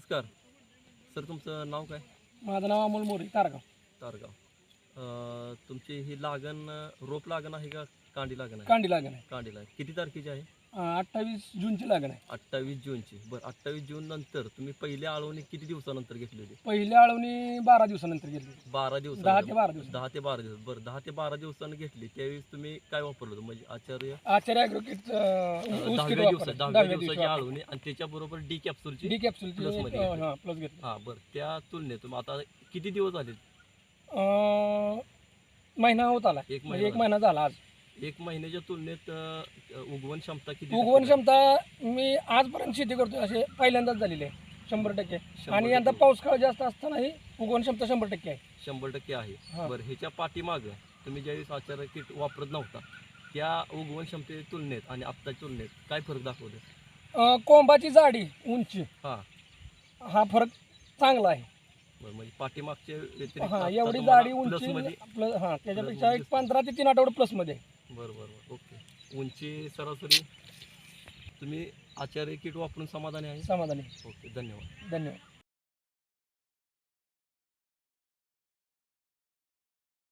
नमस्कार. सर तुमचं नाव काय? माझं नाव अमोल मोरे तारगाव. तारगाव. अं, तुमची ही लागण अं, रोप लागण आहे का कांडी लागण आहे? कांडी लागण आहे. कांडीला आहे. किती तारखेची आहे? अठ्ठावीस जूनची लागण आहे. अठ्ठावीस जूनची. बरं अठ्ठावीस जून नंतर तुम्ही पहिल्या आळवणी किती दिवसानंतर घेतली होती? पहिल्या आळवणी बारा दिवसानंतर घेतली बारा दिवस दहा ते बारा दिवस दहा ते बारा दिवस. बरं दहा ते बारा दिवसानं घेतली. त्यावेळेस तुम्ही काय वापरलं होतं? म्हणजे आचार्य? आचार्य ॲग्रोकिट अं, दहाव्या दिवसात दहाव्या दिवसाची आळवणी आणि त्याच्याबरोबर डी कॅप्सूलची डी घेतली. हां प्लस घेतली. हा बरं त्या तुलनेत आता किती दिवस झाले महिना होत आला. एक म्हणजे एक महिना महिना झाला आज. एक महिन्याच्या तुलनेत अं, उगवण क्षमता किती उगवण टक्के क्षमता मी आजपर्यंत शेती करतोय असे पहिल्यांदाच झालेली आहे. शंभर टक्के. शंभर आणि यंदा टक्के. पाऊस काळ जास्त असतानाही उगवण क्षमता शंभर टक्के आहे. शंभर टक्के आहे. हा. बरं ह्याच्या पाठीमागं तुम्ही ज्यावेळेस आचार्य किट वापरत नव्हता त्या उगवण क्षमतेच्या तुलनेत आणि आत्ताच्या तुलनेत काय फरक दाखवले अं, कोंबाची जाडी उंची हा. हा फरक चांगला आहे. बरं म्हणजे पाठीमागच्या व्यतिरिक्त हा एवढी तुम्हाला जाडी उंची प्लस हा त्याच्यापेक्षा मध्ये एक पंधरा ते तीन आठवडे प्लसमध्ये आहे. बरं बरं बरं ओके. उंची सरासरी तुम्ही आचार्य किट वापरून समाधानी आहे? समाधानी. ओके धन्यवाद. धन्यवाद.